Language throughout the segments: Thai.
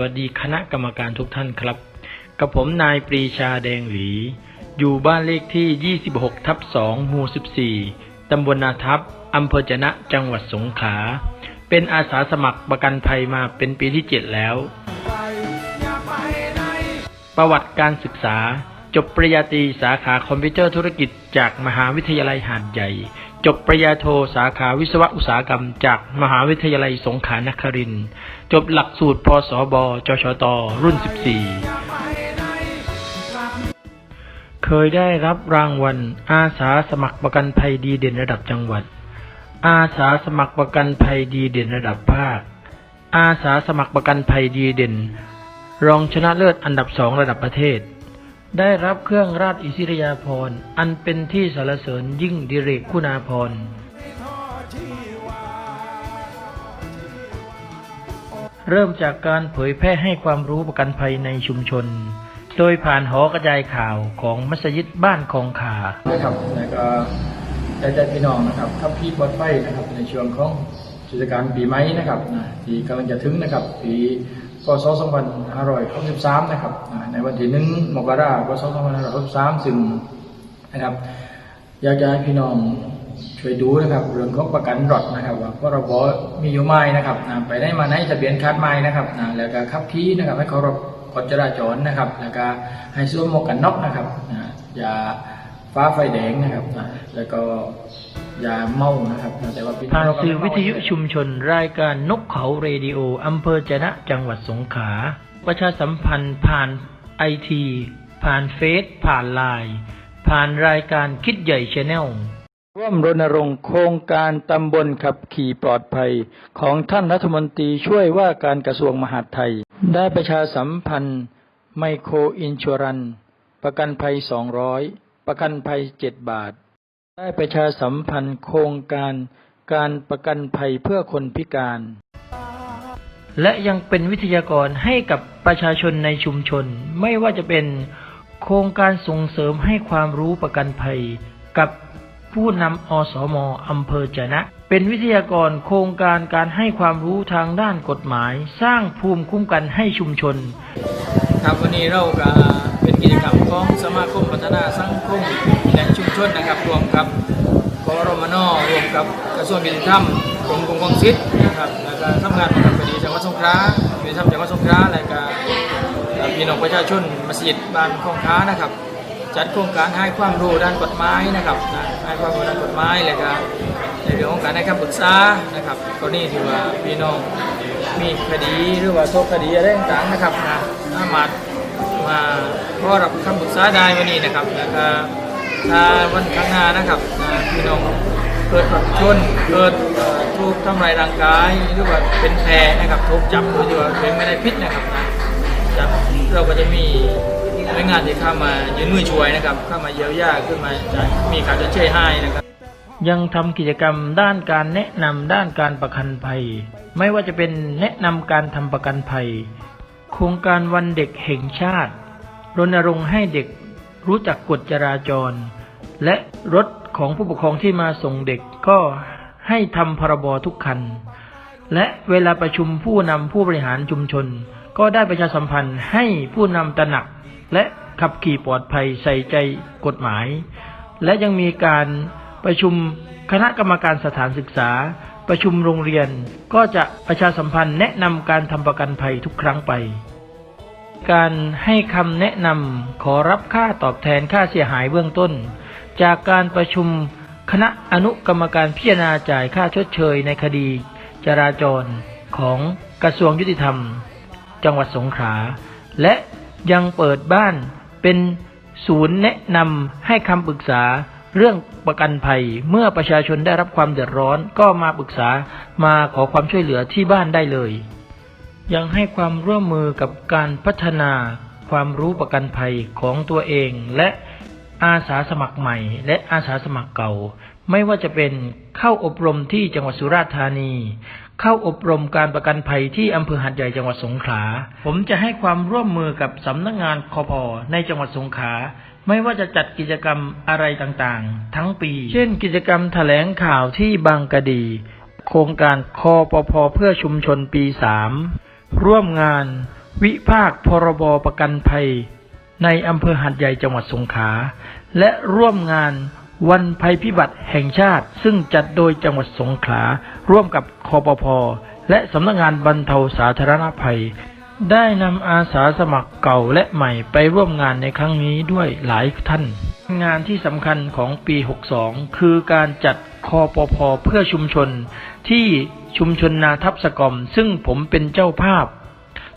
วัสดีคณะกรรมการทุกท่านครับ กับผมนายปรีชาแดงหวีอยู่บ้านเลขที่ 26 ทับ 2 หมู่ 14 ตำบลนาทับ อำเภอจนะ จังหวัดสงขลา เป็นอาสาสมัครประกันภัยมาเป็นปีที่ 7 แล้ว ประวัติการศึกษา จบปริญญาตรีสาขาคอมพิวเตอร์ธุรกิจจากมหาวิทยาลัยหาดใหญ่ จบปริญญาโทสาขาวิศวะอุตสาหกรรม จากมหาวิทยาลัยสงขลานครินทร์จบหลักสูตรพศบจชต รุ่น 14 เคยได้รับรางวัล อาสาสมัครประกันภัยดีเด่นระดับจังหวัด อาสาสมัครประกันภัยดีเด่นระดับภาค อาสาสมัครประกันภัยดีเด่น รองชนะเลิศอันดับสองระดับประเทศ ได้รับเครื่องราชอิสริยาภรณ์ อันเป็นที่สรรเสริญยิ่งดิเรกคุณาภรณ์เริ่มจากการเผยแพร่ให้ความรู้ประกันภัยในชุมชน โดยผ่านหอกระจายข่าวของมัสยิดบ้านคองขานะครับแล้วก็ใจใจพี่น้องนะครับทัพพี่บอดไฟนะครับในช่วงของเทศกาลปีใหม่นะครับที่กำลังจะถึงนะครับปี พศ2563นะครับในวันที่หนึ่งมกราคมพศ2563ซึ่งนะครับอยากจะให้พี่น้องช่วยดูนะครับเรื่องของประกันรถนะครับว่าพรบมีอยู่ไหมนะครับไปได้มาไหนทะเบียนคาดไหมนะครับแล้วก็ขับขี่นะครับให้เคารพกฎจราจรนะครับ แล้วก็ให้สวมหมวกกันน็อกนะครับอย่าฟ้าไฟแดงนะครับแล้วก็ ยาเมานะครับแต่ว่าพี่น้องผ่านเรก็สื่อไม่วิเมาทยุชุมชนรายการนกเขาเรดิโออำเภอจะนะจังหวัดสงขลาประชาสัมพันธ์ผ่านไอทีผ่านเฟซผ่านไลน์ผ่านรายการคิดใหญ่ชแนลร่วมรณรงค์โครงการตำบลขับขี่ปลอดภัย ของท่านรัฐมนตรีช่วยว่าการกระทรวงมหาดไทย ได้ประชาสัมพันธ์ ไมโครอินชัวรัน ประกันภัย 200 ประกันภัย 7 บาท ได้ประชาสัมพันธ์โครงการการประกันภัยเพื่อคนพิการ และยังเป็นวิทยากรให้กับประชาชนในชุมชน ไม่ว่าจะเป็นโครงการส่งเสริมให้ความรู้ประกันภัย กับผู้นำอสมอำเภอจนะ เป็นวิทยากรโครงการการให้ความรู้ทางด้านกฎหมาย สร้างภูมิคุ้มกันให้ชุมชน ครับวันนี้เราก็เป็นกิจกรรมของสมาคมพัฒนาสังคมและชุมชนนะครับรวมกับกรมนรวม กับกระทรวงยุติธรรมกรมคุ้มครองสิทธิ์นะครับแล้วก็ทำงานกับคดีจังหวัดสงขลายุติธรรมจังหวัดสงขลาแล้วก็พี่น้องประชาชนมัสยิดบ้านคลองค้านะครับ จัดโครงการให้ความรู้ด้านกฎหมายนะครับให้ความรู้ด้านกฎหมายแล้วก็ในเรื่องของการให้คำปรึกษานะครับกรณีที่ว่าพี่น้องมีคดีหรือว่าโทษคดีอะไรต่างๆนะครับนะสามารถมาขอรับคำปรึกษาได้วันนี้นะครับแล้วก็ถ้าวันข้างหน้านะครับพี่น้อง เกิดรถชนเกิดเอ่อถูกทำลายร่างกายหรือว่าเป็นแผลนะครับถูกจับโดยที่ว่าเป็นไม่ได้พิษนะครับนะครับเราก็จะมีหน่วยงานที่เข้ามายืนมือช่วยนะครับ เข้ามาเยียวยาขึ้นมาจะมีการจะช่วยให้นะครับ ยังทำกิจกรรมด้านการแนะนำด้านการประกันภัย ไม่ว่าจะเป็นแนะนำการทำประกันภัย โครงการวันเด็กแห่งชาติรณรงค์ให้เด็กรู้จักกฎจราจร และรถ ของผู้ปกครองที่มาส่งเด็กก็ให้ทำพรบทุกคัน และเวลาประชุมผู้นำผู้บริหารชุมชน ก็ได้ประชาสัมพันธ์ให้ผู้นำตระหนัก และขับขี่ปลอดภัยใส่ใจกฎหมาย และยังมีการประชุมคณะกรรมการสถานศึกษา ประชุมโรงเรียนก็จะประชาสัมพันธ์แนะนำการทำประกันภัยทุกครั้งไป การให้คำแนะนำขอรับค่าตอบแทนค่าเสียหายเบื้องต้น จากการประชุมคณะอนุกรรมการพิจารณาจ่ายค่าชดเชยในคดีจราจรของกระทรวงยุติธรรม จังหวัดสงขลาและยังเปิดบ้านเป็นศูนย์แนะนำให้คำปรึกษาเรื่องประกันภัยเมื่อประชาชนได้รับความเดือดร้อนก็มาปรึกษามาขอความช่วยเหลือที่บ้านได้เลย ยังให้ความร่วมมือกับการพัฒนาความรู้ประกันภัยของตัวเอง และ อาสาสมัครใหม่ และอาสาสมัครเก่า ไม่ว่าจะเป็นเข้าอบรมที่จังหวัดสุราษฎร์ธานี เข้าอบรมการประกันภัยที่อำเภอหัดใหญ่จังหวัดสงขลา ผมจะให้ความร่วมมือกับสำนักงงานคอพอในจังหวัดสงขลาไม่ว่าจะจัดกิจกรรมอะไรต่างๆ ทั้งปี เช่น กิจกรรมแถลงข่าวที่บางกะดี โครงการคอปพเพื่อชุมชนปี3ร่วมงาน วิภาคพรบประกันภัย ในอำเภอหัดใหญ่จังหวัดสงขลาและร่วมงานวันภัยพิบัติแห่งชาติ ซึ่งจัดโดยจังหวัดสงขลาร่วมกับคอปพและสำนักงานบรรเทาสาธารณภัย ได้นำอาสาสมัครเก่าและใหม่ไปร่วมงานในครั้งนี้ด้วยหลายท่าน งานที่สำคัญของปี 62 คือการจัดคอปพเพื่อชุมชนที่ชุมชนนาทับสกอม ซึ่งผมเป็นเจ้าภาพ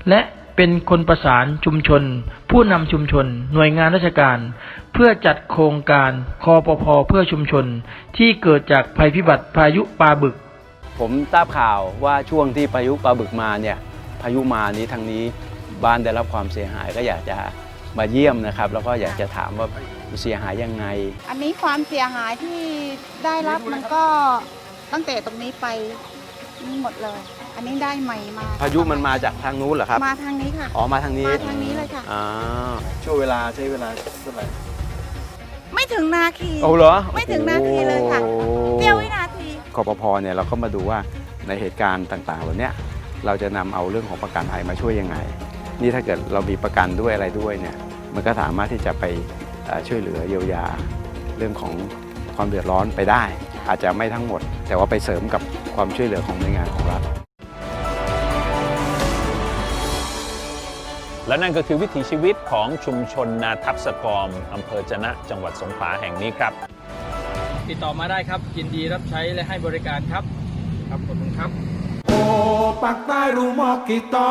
และ เป็นคนประสานชุมชน ผู้นำชุมชน หน่วยงานราชการ เพื่อจัดโครงการคอปพเพื่อชุมชน ที่เกิดจากภัยพิบัติพายุปลาบึก ผมทราบข่าวว่าช่วงที่พายุปลาบึกมาเนี่ยพายุมานี้ทางนี้บ้านได้รับความเสียหายก็อยากจะมาเยี่ยมนะครับ แล้วก็อยากจะถามว่าเสียหายยังไง อันนี้ความเสียหายที่ได้รับมันก็ตั้งแต่ตรงนี้ไปนี่ หมดเลย อันนี้ได้ใหม่มาพายุมันมาจากทางนู้นเหรอครับ มาทางนี้ค่ะอ๋อ มาทางนี้ มาทางนี้เลยค่ะ อ่า ช่วงเวลาใช้เวลาเท่าไหร่ไม่ถึงนาทีโอ้เหรอไม่ถึงนาทีเลยค่ะโอ้เสี้ยววินาทีกปพเนี่ยเราก็มาดูว่าในเหตุการณ์ต่างๆเหล่าเนี้ยเราจะนำเอาเรื่องของประกันภัยมาช่วยยังไง นี่ถ้าเกิดเรามีประกันด้วยอะไรด้วยเนี่ย มันก็สามารถที่จะไปเอ่อช่วยเหลือเยียวยาเรื่องของความเดือดร้อนไปได้ อาจจะไม่ทั้งหมด แต่ว่าไปเสริมกับความช่วยเหลือของหน่วยงานของรัฐ และนั่นก็คือวิถีชีวิตของชุมชนนาทับสกอมอำเภอจะนะจังหวัดสงขลาแห่งนี้ครับ ติดต่อมาได้ครับยินดีรับใช้และให้บริการครับ ครับขอบคุณครับ Oh, Pak Taru Mokito